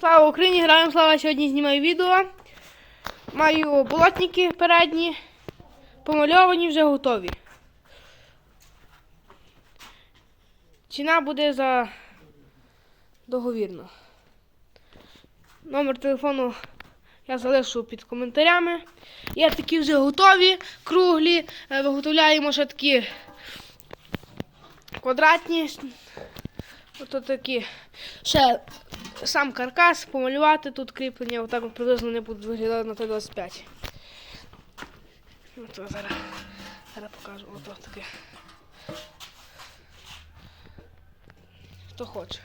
Слава Україні! Граємо слава сьогодні знімаю відео. Маю болотники передні. Помальовані вже готові. Ціна буде за договірно. Номер телефону я залишу під коментарями. Є такі вже готові, круглі. Е, Виготовляємо ще такі квадратні. Ото такі. Ще сам каркас помалювати тут кріплення, отак от приблизно не будуть виглядати на Т-25. Ото зараз, зараз покажу. Ото таке. Хто хоче.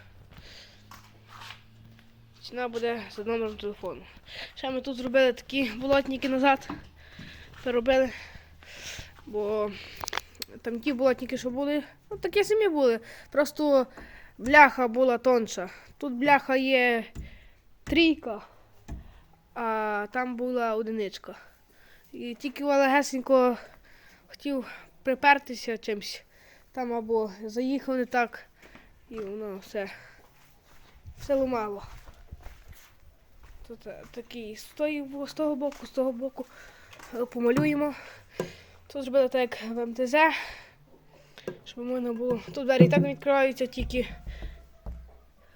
Ціна буде за номером телефону. Ще ми тут зробили такі болотники назад. Переробили. Бо там ті болотники, що були, ну такі самі були. Просто бляха була тонша. Тут бляха є трійка, а там була одиничка. І тільки легесенько хотів припертися чимось. Там або заїхав не так, і воно все, все ломало. Тут е, такий з, тої з того боку, з того боку е, помалюємо. Тут зробили так як в МТЗ, щоб можна було. Тут двері так не відкриваються, тільки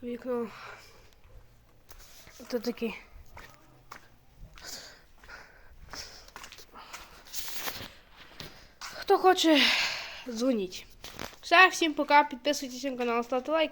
вікно. Тут такий. Хто хоче, дзвоніть. Все, всім пока, підписуйтесь на канал, ставте лайки.